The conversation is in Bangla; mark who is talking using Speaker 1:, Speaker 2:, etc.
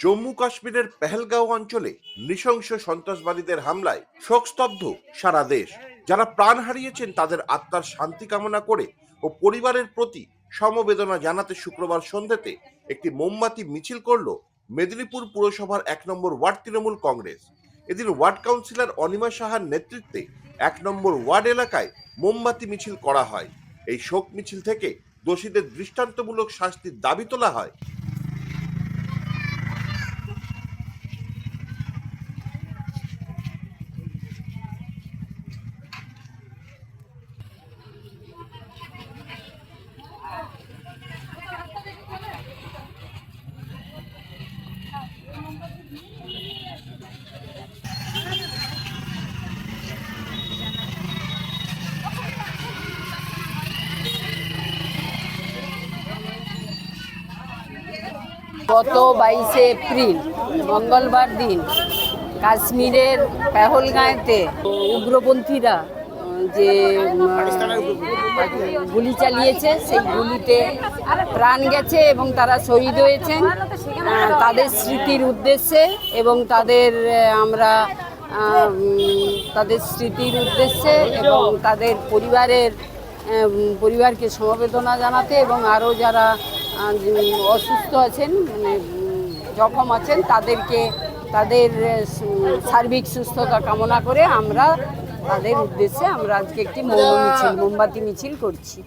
Speaker 1: জম্মু কাশ্মীরের পেহেলগাঁও অঞ্চলে নৃশংস সন্ত্রাসবাদীদের হামলায় শোকস্তব্ধ সারা দেশ। যারা প্রাণ হারিয়েছেন, তাদের আত্মার শান্তি কামনা করে ও পরিবারের প্রতি সমবেদনা জানাতে শুক্রবার সন্ধ্যেতে একটি মোমবাতি মিছিল করল মেদিনীপুর পুরসভার এক নম্বর ওয়ার্ড তৃণমূল কংগ্রেস। এদিন ওয়ার্ড কাউন্সিলর অনিমা সাহার নেতৃত্বে এক নম্বর ওয়ার্ড এলাকায় মোমবাতি মিছিল করা হয়। এই শোক মিছিল থেকে দোষীদের দৃষ্টান্তমূলক শাস্তির দাবি তোলা হয়
Speaker 2: গত বাইশে এপ্রিল মঙ্গলবার দিন কাশ্মীরের পেহলগাঁয়েতে উগ্রপন্থীরা যে গুলি চালিয়েছে সেই গুলিতে প্রাণ গেছে এবং তারা শহীদ হয়েছেন। তাদের স্মৃতির উদ্দেশ্যে এবং তাদের আমরা তাদের স্মৃতির উদ্দেশ্যে এবং তাদের পরিবারের পরিবারকে সমবেদনা জানাতে এবং আরও যারা অসুস্থ আছেন মানে জখম আছেন, তাদেরকে, তাদের সার্বিক সুস্থতা কামনা করে আমরা তাদের উদ্দেশ্যে আমরা আজকে একটি মিছিল, মোমবাতি মিছিল করছি।